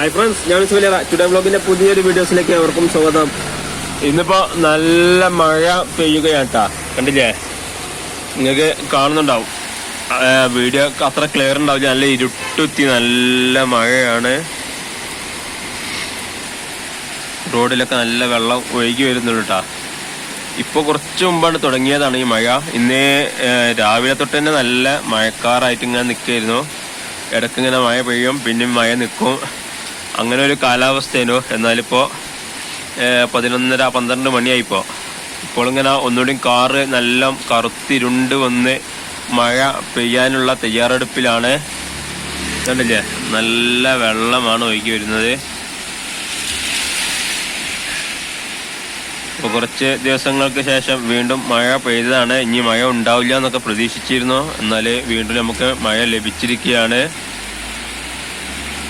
Hi friends ഞാൻ സുലേറ today ബ്ലോഗിന്റെ പുതിയൊരു വീഡിയോസിലേക്ക് അവർക്കും സ്വാഗതം. ഇന്നിപ്പോ നല്ല മഴ പെയ്യുകയാണ് പെയ്യുകയാട്ടാ കണ്ടില്ലേ? നിങ്ങൾക്ക് കാണുന്നുണ്ടാവും. വീഡിയോ അത്ര ക്ലിയർ ഉണ്ടാവില്ല. നല്ല ഇരുട്ടുത്തി നല്ല മഴയാണ്. റോഡിലൊക്കെ നല്ല വെള്ളം ഒഴുകി വരുന്നുള്ളൂ കേട്ടാ ഇപ്പൊ കുറച്ച് മുമ്പാണ് തുടങ്ങിയതാണ് ഈ മഴ. ഇന്ന് രാവിലെ തൊട്ട് തന്നെ നല്ല മഴക്കാറായിട്ട് ഇങ്ങനെ നിൽക്കായിരുന്നു ഇടയ്ക്ക് ഇങ്ങനെ മഴ പെയ്യും പിന്നെ മഴ നിൽക്കും. അങ്ങനെ ഒരു കാലാവസ്ഥയേനു എന്നാലിപ്പോ ഏ, പതിനൊന്നര പന്ത്രണ്ട് മണിയായിപ്പോ. ഇപ്പോൾ ഇങ്ങനെ ഒന്നുകൂടി കാറ് നല്ല കറുത്തിരുണ്ട് വന്ന് മഴ പെയ്യാനുള്ള തയ്യാറെടുപ്പിലാണ്. കണ്ടില്ലേ? നല്ല വെള്ളമാണ് ഒഴുകി വരുന്നത്. ഇപ്പൊ കുറച്ച് ദിവസങ്ങൾക്ക് ശേഷം വീണ്ടും മഴ പെയ്തതാണ്. ഇനി മഴ ഉണ്ടാവില്ല എന്നൊക്കെ പ്രതീക്ഷിച്ചിരുന്നു. എന്നാൽ വീണ്ടും നമുക്ക് മഴ ലഭിച്ചിരിക്കുകയാണ്.